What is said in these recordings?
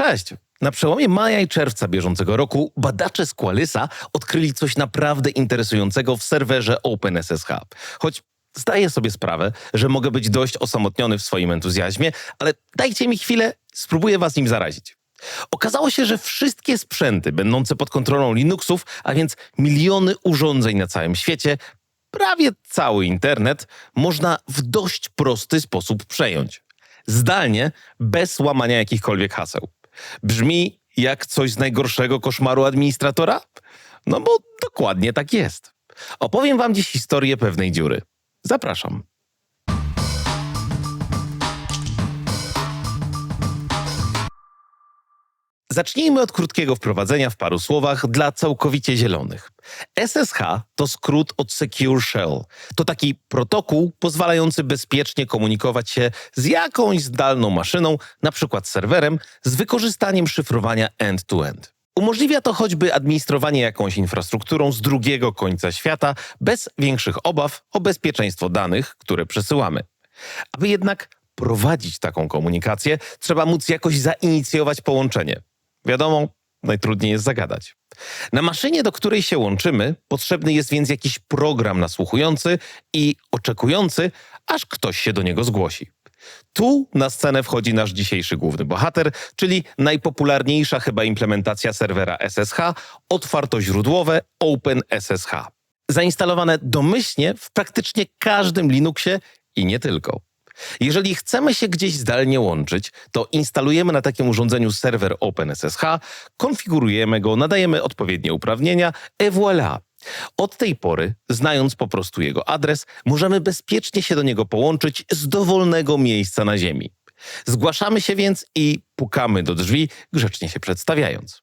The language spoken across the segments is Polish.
Cześć! Na przełomie maja i czerwca bieżącego roku badacze z Qualysa odkryli coś naprawdę interesującego w serwerze OpenSSH. Choć zdaję sobie sprawę, że mogę być dość osamotniony w swoim entuzjazmie, ale dajcie mi chwilę, spróbuję was nim zarazić. Okazało się, że wszystkie sprzęty będące pod kontrolą Linuxów, a więc miliony urządzeń na całym świecie, prawie cały internet, można w dość prosty sposób przejąć. Zdalnie, bez łamania jakichkolwiek haseł. Brzmi jak coś z najgorszego koszmaru administratora? No bo dokładnie tak jest. Opowiem wam dziś historię pewnej dziury. Zapraszam. Zacznijmy od krótkiego wprowadzenia w paru słowach dla całkowicie zielonych. SSH to skrót od Secure Shell. To taki protokół pozwalający bezpiecznie komunikować się z jakąś zdalną maszyną, na przykład serwerem, z wykorzystaniem szyfrowania end-to-end. Umożliwia to choćby administrowanie jakąś infrastrukturą z drugiego końca świata bez większych obaw o bezpieczeństwo danych, które przesyłamy. Aby jednak prowadzić taką komunikację, trzeba móc jakoś zainicjować połączenie. Wiadomo, najtrudniej jest zagadać. Na maszynie, do której się łączymy, potrzebny jest więc jakiś program nasłuchujący i oczekujący, aż ktoś się do niego zgłosi. Tu na scenę wchodzi nasz dzisiejszy główny bohater, czyli najpopularniejsza chyba implementacja serwera SSH, otwartoźródłowe OpenSSH. Zainstalowane domyślnie w praktycznie każdym Linuxie i nie tylko. Jeżeli chcemy się gdzieś zdalnie łączyć, to instalujemy na takim urządzeniu serwer OpenSSH, konfigurujemy go, nadajemy odpowiednie uprawnienia et voilà. Od tej pory, znając po prostu jego adres, możemy bezpiecznie się do niego połączyć z dowolnego miejsca na Ziemi. Zgłaszamy się więc i pukamy do drzwi, grzecznie się przedstawiając.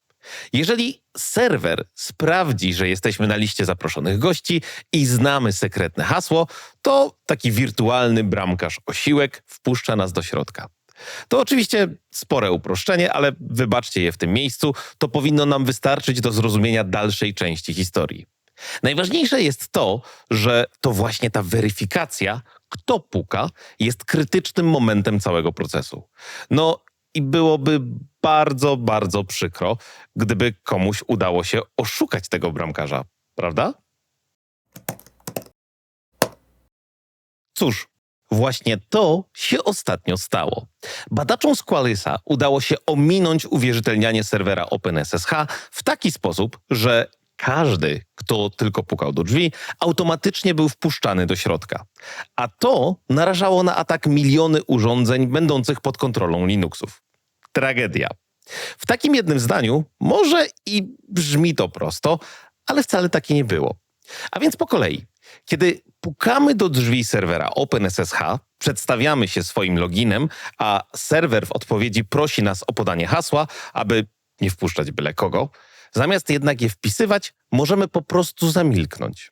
Jeżeli serwer sprawdzi, że jesteśmy na liście zaproszonych gości i znamy sekretne hasło, to taki wirtualny bramkarz osiłek wpuszcza nas do środka. To oczywiście spore uproszczenie, ale wybaczcie je w tym miejscu, to powinno nam wystarczyć do zrozumienia dalszej części historii. Najważniejsze jest to, że to właśnie ta weryfikacja, kto puka, jest krytycznym momentem całego procesu. No i byłoby bardzo, bardzo przykro, gdyby komuś udało się oszukać tego bramkarza, prawda? Cóż, właśnie to się ostatnio stało. Badaczom z Qualysa udało się ominąć uwierzytelnianie serwera OpenSSH w taki sposób, że każdy, kto tylko pukał do drzwi, automatycznie był wpuszczany do środka. A to narażało na atak miliony urządzeń będących pod kontrolą Linuxów. Tragedia. W takim jednym zdaniu może i brzmi to prosto, ale wcale takie nie było. A więc po kolei. Kiedy pukamy do drzwi serwera OpenSSH, przedstawiamy się swoim loginem, a serwer w odpowiedzi prosi nas o podanie hasła, aby nie wpuszczać byle kogo, zamiast jednak je wpisywać, możemy po prostu zamilknąć.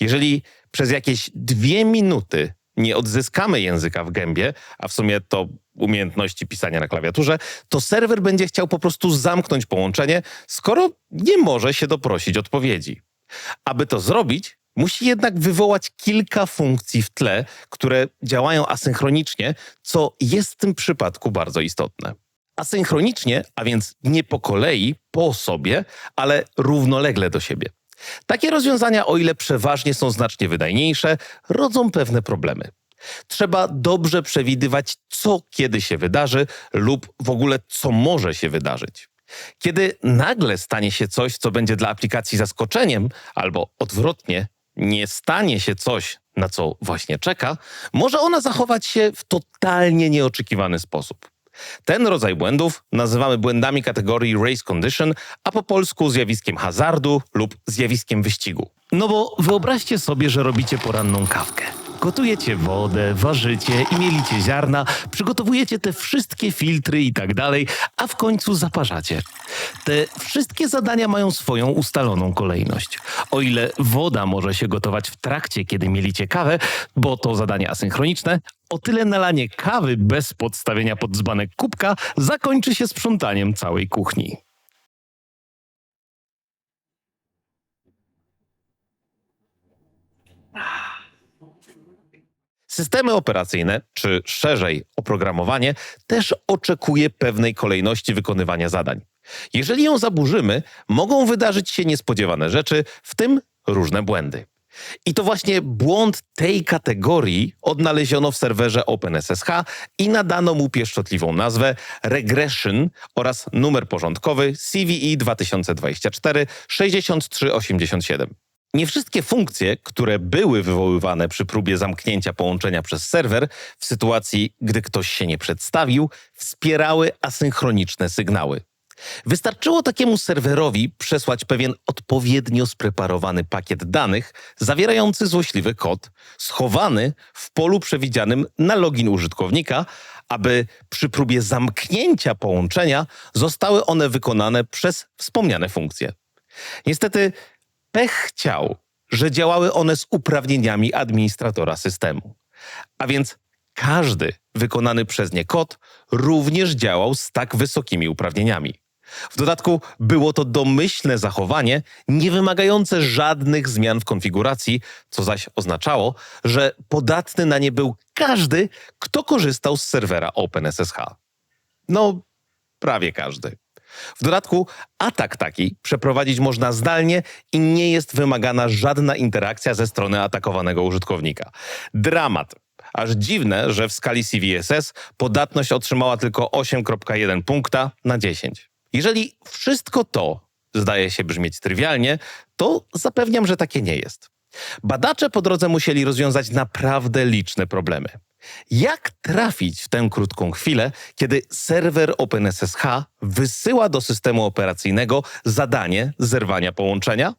Jeżeli przez jakieś dwie minuty nie odzyskamy języka w gębie, a w sumie to umiejętności pisania na klawiaturze, to serwer będzie chciał po prostu zamknąć połączenie, skoro nie może się doprosić odpowiedzi. Aby to zrobić, musi jednak wywołać kilka funkcji w tle, które działają asynchronicznie, co jest w tym przypadku bardzo istotne. Asynchronicznie, a więc nie po kolei, po sobie, ale równolegle do siebie. Takie rozwiązania, o ile przeważnie są znacznie wydajniejsze, rodzą pewne problemy. Trzeba dobrze przewidywać, co kiedy się wydarzy lub w ogóle co może się wydarzyć. Kiedy nagle stanie się coś, co będzie dla aplikacji zaskoczeniem, albo odwrotnie, nie stanie się coś, na co właśnie czeka, może ona zachować się w totalnie nieoczekiwany sposób. Ten rodzaj błędów nazywamy błędami kategorii race condition, a po polsku zjawiskiem hazardu lub zjawiskiem wyścigu. No bo wyobraźcie sobie, że robicie poranną kawkę. Gotujecie wodę, ważycie i mielicie ziarna, przygotowujecie te wszystkie filtry i tak dalej, a w końcu zaparzacie. Te wszystkie zadania mają swoją ustaloną kolejność. O ile woda może się gotować w trakcie, kiedy mielicie kawę, bo to zadanie asynchroniczne, o tyle nalanie kawy bez podstawienia pod dzbanek kubka zakończy się sprzątaniem całej kuchni. Systemy operacyjne, czy szerzej oprogramowanie, też oczekuje pewnej kolejności wykonywania zadań. Jeżeli ją zaburzymy, mogą wydarzyć się niespodziewane rzeczy, w tym różne błędy. I to właśnie błąd tej kategorii odnaleziono w serwerze OpenSSH i nadano mu pieszczotliwą nazwę regression oraz numer porządkowy CVE 2024 6387. Nie wszystkie funkcje, które były wywoływane przy próbie zamknięcia połączenia przez serwer w sytuacji, gdy ktoś się nie przedstawił, wspierały asynchroniczne sygnały. Wystarczyło takiemu serwerowi przesłać pewien odpowiednio spreparowany pakiet danych zawierający złośliwy kod, schowany w polu przewidzianym na login użytkownika, aby przy próbie zamknięcia połączenia zostały one wykonane przez wspomniane funkcje. Niestety, pech chciał, że działały one z uprawnieniami administratora systemu. A więc każdy wykonany przez nie kod również działał z tak wysokimi uprawnieniami. W dodatku było to domyślne zachowanie, nie wymagające żadnych zmian w konfiguracji, co zaś oznaczało, że podatny na nie był każdy, kto korzystał z serwera OpenSSH. No, prawie każdy. W dodatku atak taki przeprowadzić można zdalnie i nie jest wymagana żadna interakcja ze strony atakowanego użytkownika. Dramat. Aż dziwne, że w skali CVSS podatność otrzymała tylko 8,1 punkta na 10. Jeżeli wszystko to zdaje się brzmieć trywialnie, to zapewniam, że takie nie jest. Badacze po drodze musieli rozwiązać naprawdę liczne problemy. Jak trafić w tę krótką chwilę, kiedy serwer OpenSSH wysyła do systemu operacyjnego zadanie zerwania połączenia?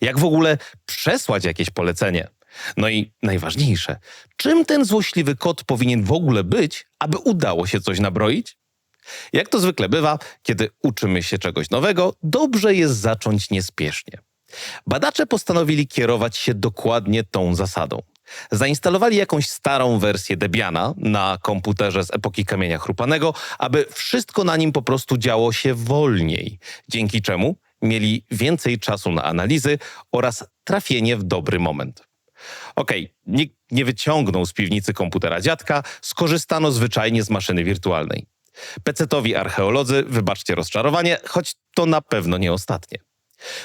Jak w ogóle przesłać jakieś polecenie? No i najważniejsze, czym ten złośliwy kod powinien w ogóle być, aby udało się coś nabroić? Jak to zwykle bywa, kiedy uczymy się czegoś nowego, dobrze jest zacząć niespiesznie. Badacze postanowili kierować się dokładnie tą zasadą. Zainstalowali jakąś starą wersję Debiana na komputerze z epoki kamienia chrupanego, aby wszystko na nim po prostu działo się wolniej, dzięki czemu mieli więcej czasu na analizy oraz trafienie w dobry moment. Okej, okay, nikt nie wyciągnął z piwnicy komputera dziadka, skorzystano zwyczajnie z maszyny wirtualnej. Pecetowi archeolodzy, wybaczcie rozczarowanie, choć to na pewno nie ostatnie.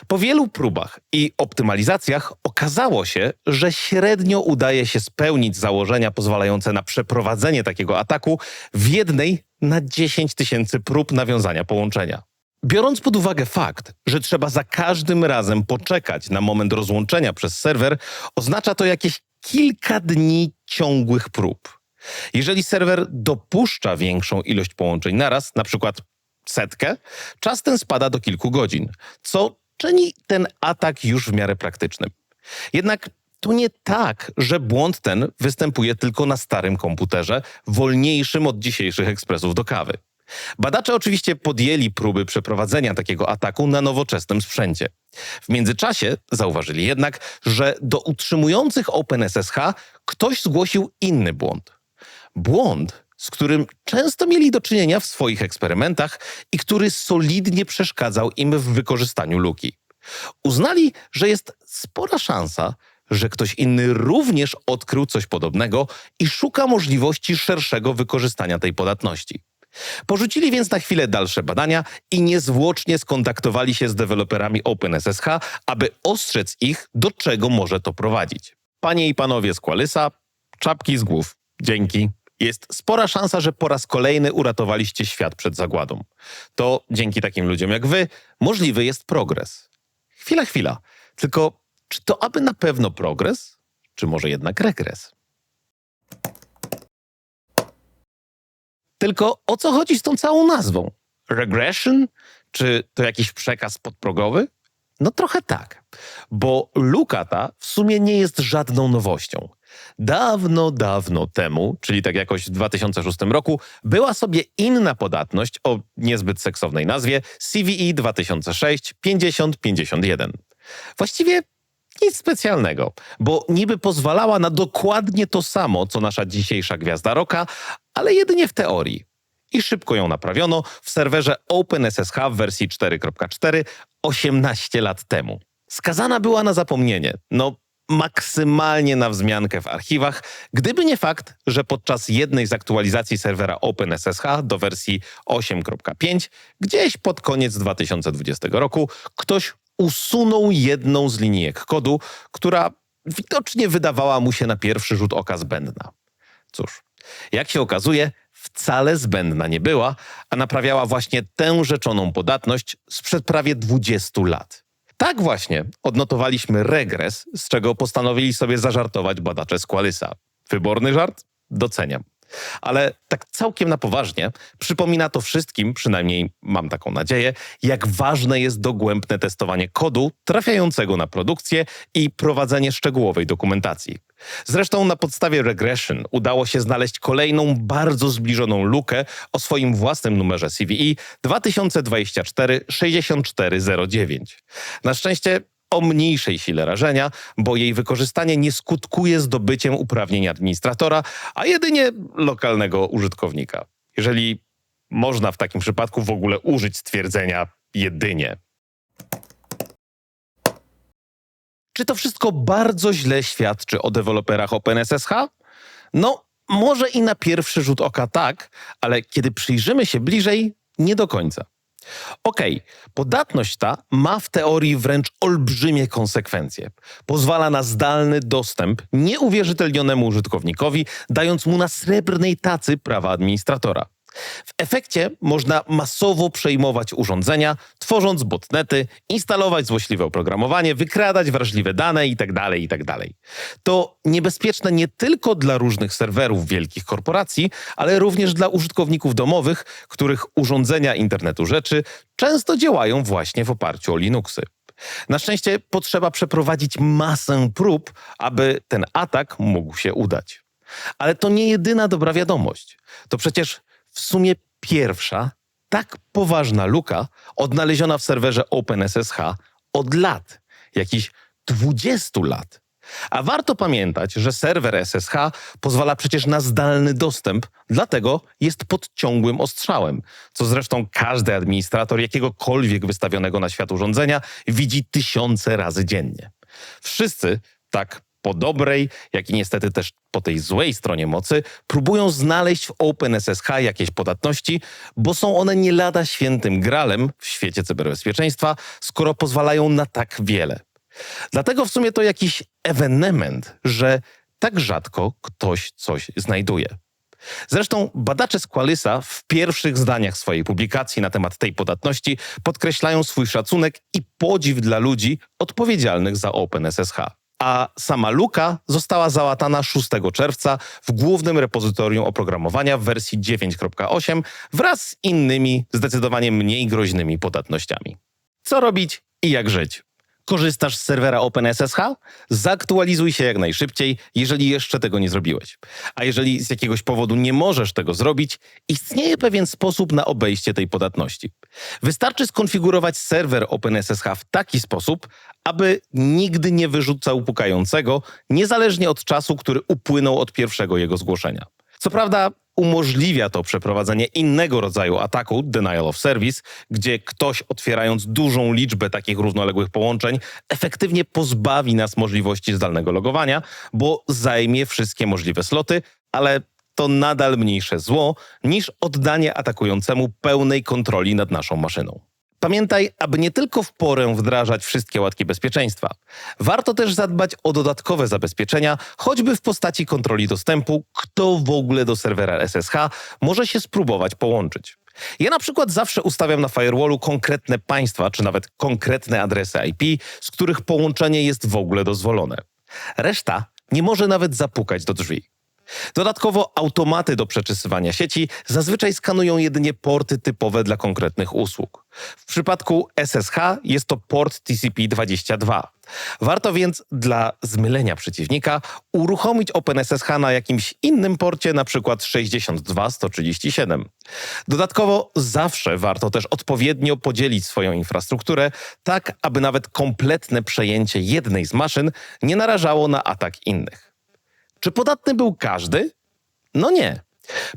Po wielu próbach i optymalizacjach okazało się, że średnio udaje się spełnić założenia pozwalające na przeprowadzenie takiego ataku w jednej na 10 tysięcy prób nawiązania połączenia. Biorąc pod uwagę fakt, że trzeba za każdym razem poczekać na moment rozłączenia przez serwer, oznacza to jakieś kilka dni ciągłych prób. Jeżeli serwer dopuszcza większą ilość połączeń naraz, na przykład setkę, czas ten spada do kilku godzin, co czyni ten atak już w miarę praktycznym. Jednak to nie tak, że błąd ten występuje tylko na starym komputerze, wolniejszym od dzisiejszych ekspresów do kawy. Badacze oczywiście podjęli próby przeprowadzenia takiego ataku na nowoczesnym sprzęcie. W międzyczasie zauważyli jednak, że do utrzymujących OpenSSH ktoś zgłosił inny błąd. Błąd, z którym często mieli do czynienia w swoich eksperymentach i który solidnie przeszkadzał im w wykorzystaniu luki. Uznali, że jest spora szansa, że ktoś inny również odkrył coś podobnego i szuka możliwości szerszego wykorzystania tej podatności. Porzucili więc na chwilę dalsze badania i niezwłocznie skontaktowali się z deweloperami OpenSSH, aby ostrzec ich, do czego może to prowadzić. Panie i panowie z Qualysa, czapki z głów. Dzięki. Jest spora szansa, że po raz kolejny uratowaliście świat przed zagładą. To dzięki takim ludziom jak wy możliwy jest progres. Chwila, chwila. Tylko czy to aby na pewno progres, czy może jednak regres? Tylko o co chodzi z tą całą nazwą? Regression? Czy to jakiś przekaz podprogowy? No trochę tak, bo luka ta w sumie nie jest żadną nowością. Dawno, dawno temu, czyli tak jakoś w 2006 roku, była sobie inna podatność o niezbyt seksownej nazwie CVE 2006 5051. Właściwie nic specjalnego, bo niby pozwalała na dokładnie to samo, co nasza dzisiejsza gwiazda roka, ale jedynie w teorii. I szybko ją naprawiono w serwerze OpenSSH w wersji 4.4 18 lat temu. Skazana była na zapomnienie. No, maksymalnie na wzmiankę w archiwach, gdyby nie fakt, że podczas jednej z aktualizacji serwera OpenSSH do wersji 8.5, gdzieś pod koniec 2020 roku, ktoś usunął jedną z linijek kodu, która widocznie wydawała mu się na pierwszy rzut oka zbędna. Cóż, jak się okazuje, wcale zbędna nie była, a naprawiała właśnie tę rzeczoną podatność sprzed prawie 20 lat. Tak właśnie odnotowaliśmy regres, z czego postanowili sobie zażartować badacze Squalysa. Wyborny żart? Doceniam. Ale tak całkiem na poważnie, przypomina to wszystkim, przynajmniej mam taką nadzieję, jak ważne jest dogłębne testowanie kodu trafiającego na produkcję i prowadzenie szczegółowej dokumentacji. Zresztą na podstawie regression udało się znaleźć kolejną bardzo zbliżoną lukę o swoim własnym numerze CVE 2024-6409. Na szczęście o mniejszej sile rażenia, bo jej wykorzystanie nie skutkuje zdobyciem uprawnień administratora, a jedynie lokalnego użytkownika. Jeżeli można w takim przypadku w ogóle użyć stwierdzenia jedynie. Czy to wszystko bardzo źle świadczy o deweloperach OpenSSH? No, może i na pierwszy rzut oka tak, ale kiedy przyjrzymy się bliżej, nie do końca. Okej, podatność ta ma w teorii wręcz olbrzymie konsekwencje. Pozwala na zdalny dostęp nieuwierzytelnionemu użytkownikowi, dając mu na srebrnej tacy prawa administratora. W efekcie można masowo przejmować urządzenia, tworząc botnety, instalować złośliwe oprogramowanie, wykradać wrażliwe dane itd. itd. To niebezpieczne nie tylko dla różnych serwerów wielkich korporacji, ale również dla użytkowników domowych, których urządzenia internetu rzeczy często działają właśnie w oparciu o Linuxy. Na szczęście potrzeba przeprowadzić masę prób, aby ten atak mógł się udać. Ale to nie jedyna dobra wiadomość. To przecież w sumie pierwsza tak poważna luka odnaleziona w serwerze OpenSSH od lat, jakichś 20 lat. A warto pamiętać, że serwer SSH pozwala przecież na zdalny dostęp, dlatego jest pod ciągłym ostrzałem, co zresztą każdy administrator jakiegokolwiek wystawionego na świat urządzenia widzi tysiące razy dziennie. Wszyscy tak po dobrej, jak i niestety też po tej złej stronie mocy, próbują znaleźć w OpenSSH jakieś podatności, bo są one nie lada świętym gralem w świecie cyberbezpieczeństwa, skoro pozwalają na tak wiele. Dlatego w sumie to jakiś ewenement, że tak rzadko ktoś coś znajduje. Zresztą badacze Squalysa w pierwszych zdaniach swojej publikacji na temat tej podatności podkreślają swój szacunek i podziw dla ludzi odpowiedzialnych za OpenSSH a sama luka została załatana 6 czerwca w głównym repozytorium oprogramowania w wersji 9.8 wraz z innymi, zdecydowanie mniej groźnymi podatnościami. Co robić i jak żyć? Korzystasz z serwera OpenSSH? Zaktualizuj się jak najszybciej, jeżeli jeszcze tego nie zrobiłeś. A jeżeli z jakiegoś powodu nie możesz tego zrobić, istnieje pewien sposób na obejście tej podatności. Wystarczy skonfigurować serwer OpenSSH w taki sposób, aby nigdy nie wyrzucał pukającego, niezależnie od czasu, który upłynął od pierwszego jego zgłoszenia. Co prawda, umożliwia to przeprowadzenie innego rodzaju ataku, denial of service, gdzie ktoś otwierając dużą liczbę takich równoległych połączeń efektywnie pozbawi nas możliwości zdalnego logowania, bo zajmie wszystkie możliwe sloty, ale to nadal mniejsze zło niż oddanie atakującemu pełnej kontroli nad naszą maszyną. Pamiętaj, aby nie tylko w porę wdrażać wszystkie łatki bezpieczeństwa. Warto też zadbać o dodatkowe zabezpieczenia, choćby w postaci kontroli dostępu, kto w ogóle do serwera SSH może się spróbować połączyć. Ja na przykład zawsze ustawiam na firewallu konkretne państwa, czy nawet konkretne adresy IP, z których połączenie jest w ogóle dozwolone. Reszta nie może nawet zapukać do drzwi. Dodatkowo automaty do przeczesywania sieci zazwyczaj skanują jedynie porty typowe dla konkretnych usług. W przypadku SSH jest to port TCP22. Warto więc dla zmylenia przeciwnika uruchomić OpenSSH na jakimś innym porcie, np. 62137. Dodatkowo zawsze warto też odpowiednio podzielić swoją infrastrukturę, tak aby nawet kompletne przejęcie jednej z maszyn nie narażało na atak innych. Czy podatny był każdy? No nie.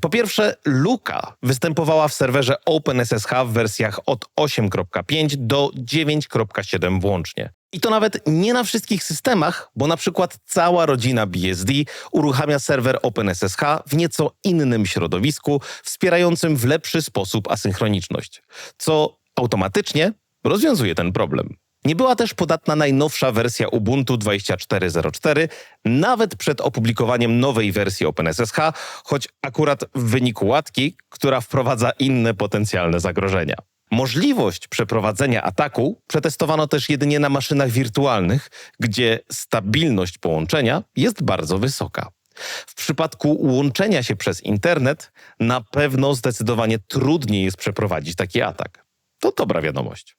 Po pierwsze, luka występowała w serwerze OpenSSH w wersjach od 8.5 do 9.7 włącznie. I to nawet nie na wszystkich systemach, bo na przykład cała rodzina BSD uruchamia serwer OpenSSH w nieco innym środowisku, wspierającym w lepszy sposób asynchroniczność, co automatycznie rozwiązuje ten problem. Nie była też podatna najnowsza wersja Ubuntu 24.04, nawet przed opublikowaniem nowej wersji OpenSSH, choć akurat w wyniku łatki, która wprowadza inne potencjalne zagrożenia. Możliwość przeprowadzenia ataku przetestowano też jedynie na maszynach wirtualnych, gdzie stabilność połączenia jest bardzo wysoka. W przypadku łączenia się przez internet na pewno zdecydowanie trudniej jest przeprowadzić taki atak. To dobra wiadomość.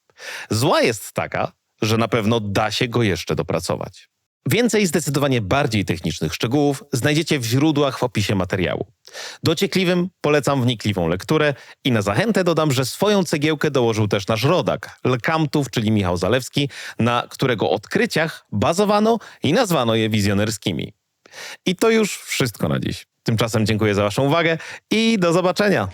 Zła jest taka, że na pewno da się go jeszcze dopracować. Więcej zdecydowanie bardziej technicznych szczegółów znajdziecie w źródłach w opisie materiału. Dociekliwym polecam wnikliwą lekturę i na zachętę dodam, że swoją cegiełkę dołożył też nasz rodak, Lkamtów, czyli Michał Zalewski, na którego odkryciach bazowano i nazwano je wizjonerskimi. I to już wszystko na dziś. Tymczasem dziękuję za Waszą uwagę i do zobaczenia.